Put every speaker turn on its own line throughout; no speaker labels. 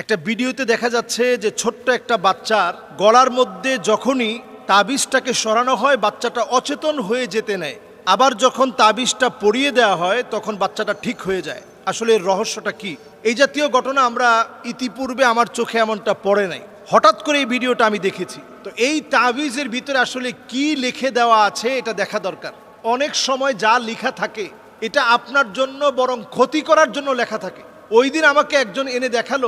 একটা ভিডিওতে দেখা যাচ্ছে যে ছোট্ট একটা বাচ্চার গলার মধ্যে যখনই তাবিজটাকে সরানো হয়, বাচ্চাটা অচেতন হয়ে যেতে নেয়। আবার যখন তাবিজটা পরিয়ে দেওয়া হয়, তখন বাচ্চাটা ঠিক হয়ে যায়। আসলে এর রহস্যটা কি? এই জাতীয় ঘটনা আমরা ইতিপূর্বে আমার চোখে এমনটা পড়ে নাই। হঠাৎ করে এই ভিডিওটা আমি দেখেছি। তো এই তাবিজের ভিতরে আসলে কি লিখে দেওয়া আছে, এটা দেখা দরকার। অনেক সময় যা লেখা থাকে, এটা আপনার জন্য বরং ক্ষতি করার জন্য লেখা থাকে। ওই দিন আমাকে একজন এনে দেখাল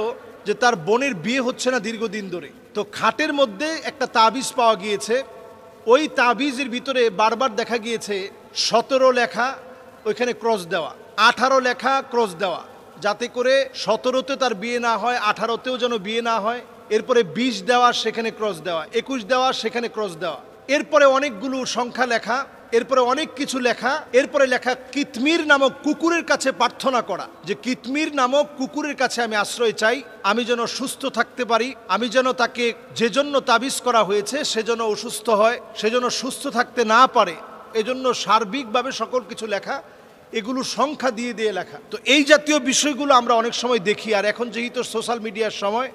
যে তার বোনের বিয়ে হচ্ছে না দীর্ঘদিন ধরে। তো খাটের মধ্যে একটা তাবিজ পাওয়া গিয়েছে। ওই তাবিজের ভিতরে বারবার দেখা গিয়েছে সতেরো লেখা, ওইখানে ক্রস দেওয়া। আঠারো লেখা ক্রস দেওয়া। যাতে করে সতেরোতে তার বিয়ে না হয়, আঠারোতেও যেন বিয়ে না হয়। এরপরে বিশ দেওয়া, সেখানে ক্রস দেওয়া। একুশ দেওয়া, সেখানে ক্রস দেওয়া। এরপরে অনেকগুলো সংখ্যা লেখা। এরপরে অনেক কিছু লেখা, এরপরে লেখা কিতমির নামক কুকুরের কাছে প্রার্থনা করা। যে কিতমির নামক কুকুরের কাছে আমি আশ্রয় চাই, আমি যেন সুস্থ থাকতে পারি, আমি যেন তাকে যে জন্য তাবিজ করা হয়েছে সেজন্য অসুস্থ হয় সেজন্য সুস্থ থাকতে না পারে, এজন্য সার্বিকভাবে সকল কিছু লেখা, এগুলো সংখ্যা দিয়ে দিয়ে লেখা। তো এই জাতীয় বিষয়গুলো আমরা অনেক সময় দেখি, আর এখন যেহেতু সোশ্যাল মিডিয়ার সময়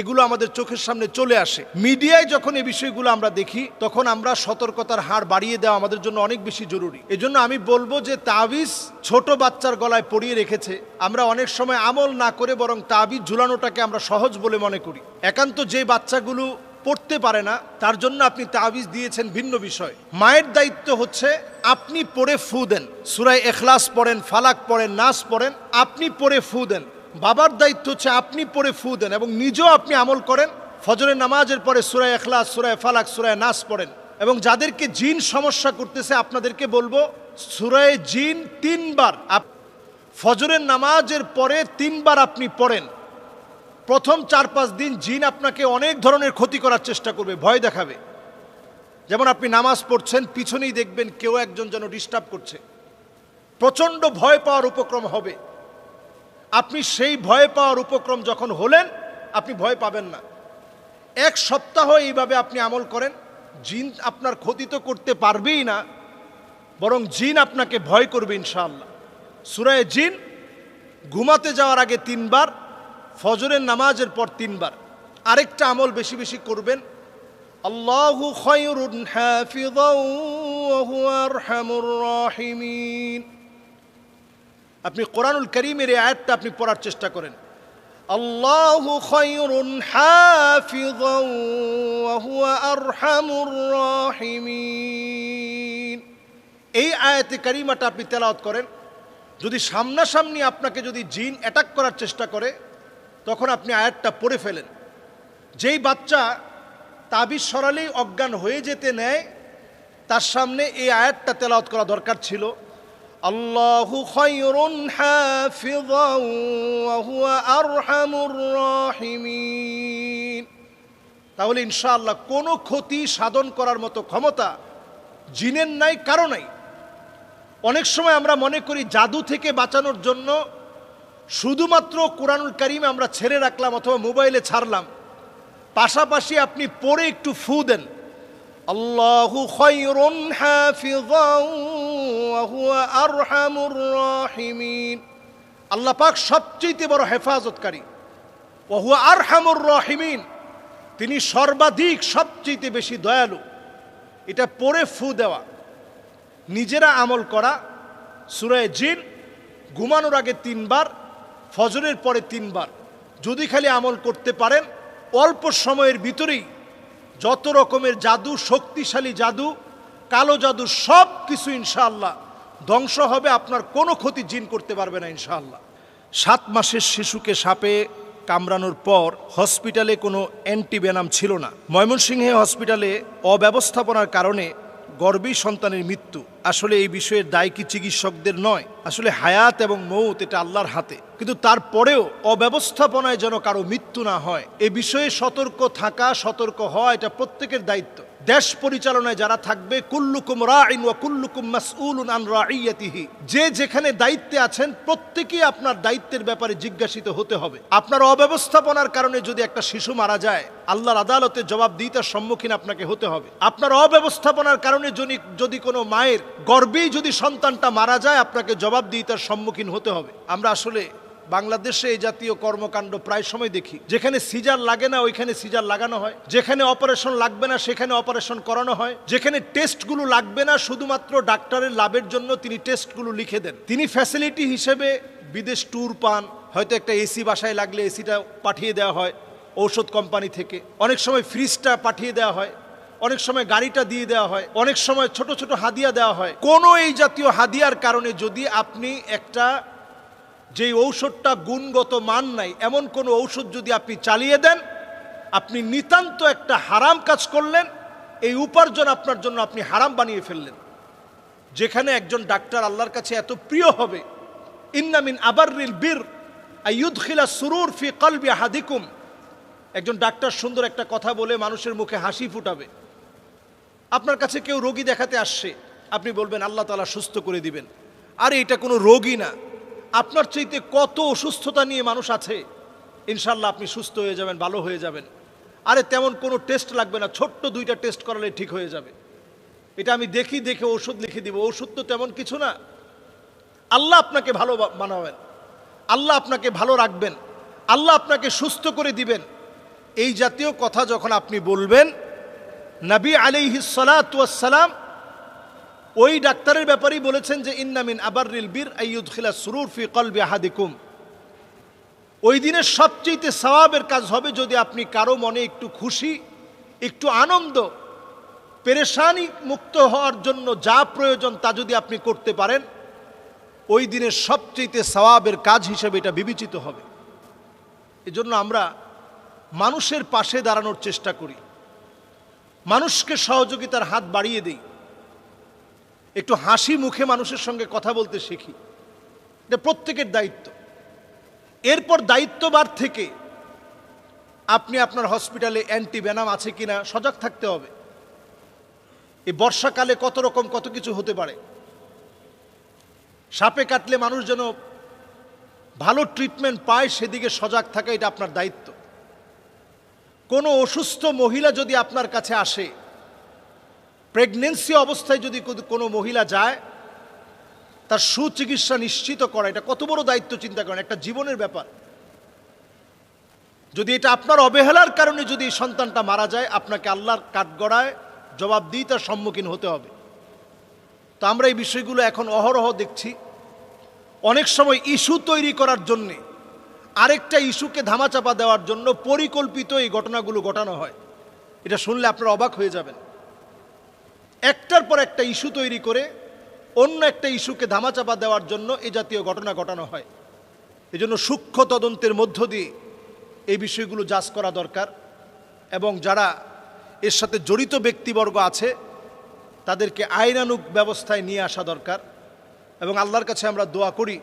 এগুলো আমাদের চোখের সামনে চলে আসে। মিডিয়ায় যখন এই বিষয়গুলো আমরা দেখি, তখন আমরা সতর্কতার হার বাড়িয়ে দেওয়া আমাদের জন্য অনেক বেশি জরুরি। এজন্য আমি বলব যে তাবিজ ছোট বাচ্চার গলায় পরিয়ে রেখেছে। আমরা অনেক সময় আমল না করে বরং তাবিজ ঝুলানোটাকে আমরা সহজ বলে মনে করি। একান্ত যে বাচ্চাগুলো পড়তে পারে না, তার জন্য আপনি তাবিজ দিয়েছেন ভিন্ন বিষয়। মায়ের দায়িত্ব হচ্ছে, আপনি পড়ে ফু দেন। সুরাই এখলাস পড়েন, ফালাক পড়েন নাস পড়েন, আপনি পড়ে ফু দেন। বাবার দায়িত্ব হচ্ছে আপনি পড়ে ফু দেন এবং নিজেও আপনি আমল করেন। ফজরের নামাজের পরে সুরায় এখলাস সুরায় ফালাক সুরায় নাস পড়েন। এবং যাদেরকে জিন সমস্যা করতেছে আপনাদেরকে বলব সুরায় জিন তিনবার ফজরের নামাজের পরে তিনবার আপনি পড়েন। প্রথম চার পাঁচ দিন জিন আপনাকে অনেক ধরনের ক্ষতি করার চেষ্টা করবে, ভয় দেখাবে। যেমন আপনি নামাজ পড়ছেন, পিছনেই দেখবেন কেউ একজন যেন ডিস্টার্ব করছে। প্রচণ্ড ভয় পাওয়ার উপক্রম হবে। আপনি সেই ভয় পাওয়ার উপক্রম যখন হলেন, আপনি ভয় পাবেন না। এক সপ্তাহ এইভাবে আপনি আমল করেন, জিন আপনার ক্ষতি তো করতে পারবেই না, বরং জিন আপনাকে ভয় করবে ইনশাআল্লাহ। সুরায় জিন, ঘুমাতে যাওয়ার আগে তিনবার, ফজরের নামাজের পর তিনবার। আরেকটা আমল বেশি বেশি করবেন, আল্লাহু রাহিমিন। আপনি কোরআনুল করিমের এই আয়াতটা আপনি পড়ার চেষ্টা করেন। আল্লাহ এই আয়াতে কারিমাটা আপনি তেলাওয়াত করেন। যদি সামনাসামনি আপনাকে যদি জিন অ্যাটাক করার চেষ্টা করে, তখন আপনি আয়াতটা পড়ে ফেলেন। যেই বাচ্চা তাবিজ সরালেই অজ্ঞান হয়ে যেতে নেয়, তার সামনে এই আয়াতটা তেলাওয়াত করা দরকার ছিল। খয়রুন হাফিযাও ওয়া হুয়া আরহামুর রাহিমিন। তাহলে ইনশাআল্লাহ কোনো ক্ষতি সাধন করার মতো ক্ষমতা জিনের নাই, কারও নাই। অনেক সময় আমরা মনে করি জাদু থেকে বাঁচানোর জন্য শুধুমাত্র কোরআনুল কারিমে আমরা ছেড়ে রাখলাম অথবা মোবাইলে ছাড়লাম। পাশাপাশি আপনি পরে একটু ফু দেন। আল্লাহু খয়রুন হাফিযাও ওয়া হুয়া আরহামুর রাহিমিন। আল্লাহ পাক সবচেয়ে বড় হেফাজতকারী। ওয়া হুয়া আরহামুর রাহিমিন। তিনি সর্বাধিক সবচেয়ে বেশি দয়ালু। এটা পড়ে ফু দেওয়া। নিজেরা আমল করা। সুরায় জিন ঘুমানোর আগে তিনবার, ফজরের পরে তিনবার। যদি খালি আমল করতে পারেন, অল্প সময়ের ভিতরেই যত রকমের জাদু, শক্তিশালী জাদু, কালো জাদু, সব কিছু ইনশাআল্লাহ ধ্বংস হবে, আপনার কোনো ক্ষতি জিন করতে পারবে না ইনশাআল্লাহ। সাত মাসের শিশুকে সাপে কামড়ানোর পর হসপিটালে কোনো অ্যান্টিবেনাম ছিল না। ময়মনসিংহে হসপিটালে অব্যবস্থাপনার কারণে গর্ভী সন্তানের মৃত্যু। আসলে এই বিষয়ের দায় কি চিকিৎসকদের নয়। আসলে হায়াত এবং মৌত এটা আল্লাহর হাতে। কিন্তু তারপরেও অব্যবস্থাপনায় যেন কারও মৃত্যু না হয়, এ বিষয়ে সতর্ক থাকা, সতর্ক হওয়া এটা প্রত্যেকের দায়িত্ব। দেশ পরিচালনায় যারা থাকবে, কুল্লুকুম রাইন ওয়া কুল্লুকুম মাসউলুন আন রাইয়াতিহি। যে যেখানে দায়িত্বে আছেন, প্রত্যেকেই আপনার দায়িত্বের ব্যাপারে জিজ্ঞাসিত হতে হবে। আপনার অব্যবস্থাপনার কারণে যদি একটা শিশু মারা যায়, আল্লাহর আদালতে জবাব জবাবদিহিতার সম্মুখীন আপনাকে হতে হবে। আপনার অব্যবস্থাপনার কারণে যদি যদি কোনো মায়ের গর্বেই যদি সন্তানটা মারা যায়, আপনাকে জবাব জবাবদিহিতার সম্মুখীন হতে হবে। আমরা আসলে বাংলাদেশে এই জাতীয় কর্মকাণ্ড প্রায় সময় দেখি। যেখানে সিজার লাগে না, ওইখানে সিজার লাগানো হয়। যেখানে অপারেশন লাগবে না, সেখানে অপারেশন করানো হয়। যেখানে টেস্টগুলো লাগবে না, শুধুমাত্র ডাক্তারের লাভের জন্য তিনি টেস্টগুলো লিখে দেন। তিনি ফ্যাসিলিটি হিসেবে বিদেশ ট্যুর পান। হয়তো একটা এসি বাসায় লাগলে এসিটা পাঠিয়ে দেওয়া হয় ঔষধ কোম্পানি থেকে। অনেক সময় ফ্রিজটা পাঠিয়ে দেওয়া হয়। অনেক সময় গাড়িটা দিয়ে দেওয়া হয়। অনেক সময় ছোট ছোট হাদিয়া দেওয়া হয়। কোনো এই জাতীয় হাদিয়ার কারণে যদি আপনি একটা যেই ঔষধটা গুণগত মান নাই, এমন কোনো ঔষধ যদি আপনি চালিয়ে দেন, আপনি নিতান্ত একটা হারাম কাজ করলেন, এই উপার্জন আপনার জন্য আপনি হারাম বানিয়ে ফেললেন। যেখানে একজন ডাক্তার আল্লাহর কাছে এত প্রিয় হবে ইন্নামিন আবাররিল বীর আইয়ুদখিলা সুরুর ফি কলবি হাদিকুম একজন ডাক্তার সুন্দর একটা কথা বলে মানুষের মুখে হাসি ফুটাবে। আপনার কাছে কেউ রোগী দেখাতে আসছে, আপনি বলবেন, আল্লাহ তালা সুস্থ করে দিবেন। আরে, এটা কোনো রোগী না। আপনার চাইতে কত অসুস্থতা নিয়ে মানুষ আছে? ইনশাল্লাহ আপনি সুস্থ হয়ে যাবেন, ভালো হয়ে যাবেন। আরে তেমন কোনো টেস্ট লাগবে না, ছোট্ট দুইটা টেস্ট করালে ঠিক হয়ে যাবে। এটা আমি দেখি, দেখে ওষুধ লিখে দিব, ওষুধ তো তেমন কিছু না। আল্লাহ আপনাকে ভালো বানাবেন। আল্লাহ আপনাকে ভালো রাখবেন। আল্লাহ আপনাকে সুস্থ করে দিবেন। এই জাতীয় কথা যখন আপনি বলবেন, নবী আলিহি সালাম ওই ডাক্তারের ব্যাপারেই বলেছেন যে ইন্নামিন আবাররিল বীর আইয়ুদ খিলা সুরুর ফি কলবি আহাদিকুম। ওই দিনের সবচেয়ে সওয়াবের কাজ হবে যদি আপনি কারও মনে একটু খুশি, একটু আনন্দ, পেরেশানি মুক্ত হওয়ার জন্য যা প্রয়োজন তা যদি আপনি করতে পারেন, ওই দিনের সবচেয়ে সওয়াবের কাজ হিসেবে এটা বিবেচিত হবে। এজন্য আমরা মানুষের পাশে দাঁড়ানোর চেষ্টা করি। মানুষকে সহযোগিতার হাত বাড়িয়ে দিই। একটু হাসি মুখে মানুষের সঙ্গে কথা বলতে শিখি। এটা প্রত্যেকের দায়িত্ব। এরপর দায়িত্ববার থেকে আপনি আপনার হসপিটালে অ্যান্টি ব্যানাম আছে কিনা সজাগ থাকতে হবে। এই বর্ষাকালে কত রকম কত কিছু হতে পারে। সাপে কাটলে মানুষ যেন ভালো ট্রিটমেন্ট পায় সেদিকে সজাগ থাকা এটা আপনার দায়িত্ব। কোনো অসুস্থ মহিলা যদি আপনার কাছে আসে প্রেগনেন্সি অবস্থায় যদি কোনো- মহিলা যায়, তার সুচিকিৎসা নিশ্চিত করা, এটা কত বড় দায়িত্ব চিন্তা করেন, একটা জীবনের ব্যাপার। যদি এটা আপনার অবহেলার কারণে যদি সন্তানটা মারা যায়, আপনাকে আল্লাহর কাঠগড়ায় জবাবদিহিতার সম্মুখীন হতে হবে। তো আমরা এই বিষয়গুলো এখন অহরহ দেখছি। অনেক সময় ইস্যু তৈরি করার জন্যে আরেকটা ইস্যুকে ধামাচাপা দেওয়ার জন্য পরিকল্পিত এই ঘটনাগুলো ঘটানো হয়। এটা শুনলে আপনারা অবাক হয়ে যাবেন। একটার পর একটা ইস্যু তৈরি করে অন্য একটা ইস্যুকে ধামাচাপা দেওয়ার জন্য এ জাতীয় ঘটনা ঘটানো হয়। এজন্য সূক্ষ্ম তদন্তের মধ্য দিয়ে এই বিষয়গুলো যাচ করা দরকার এবং যারা এর সাথে জড়িত ব্যক্তিবর্গ আছে, তাদেরকে আইনানুগ ব্যবস্থায় নিয়ে আসা দরকার এবং আল্লাহর কাছে আমরা দোয়া করি,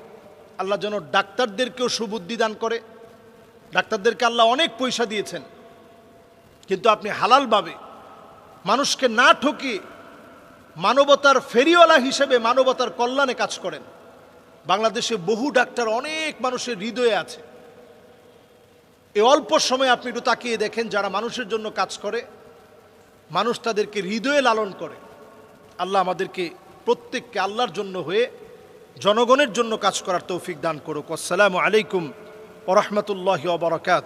আল্লাহ যেন ডাক্তারদেরকেও সুবুদ্ধি দান করে। ডাক্তারদেরকে আল্লাহ অনেক পয়সা দিয়েছেন, কিন্তু আপনি হালালভাবে মানুষকে না ঠকিয়ে মানবতার ফেরিওয়ালা হিসেবে মানবতার কল্যাণে কাজ করেন। বাংলাদেশে বহু ডাক্তার, অনেক মানুষের হৃদয়ে আছে। এ অল্প সময়ে আপনি একটু তাকিয়ে দেখেন যারা মানুষের জন্য কাজ করে, মানুষ তাদেরকে হৃদয়ে লালন করে। আল্লাহ আমাদেরকে প্রত্যেককে আল্লাহর জন্য হয়ে জনগণের জন্য কাজ করার তৌফিক দান করুক। আসসালামু আলাইকুম ওরহমতুল্লাহ ওবরাকাত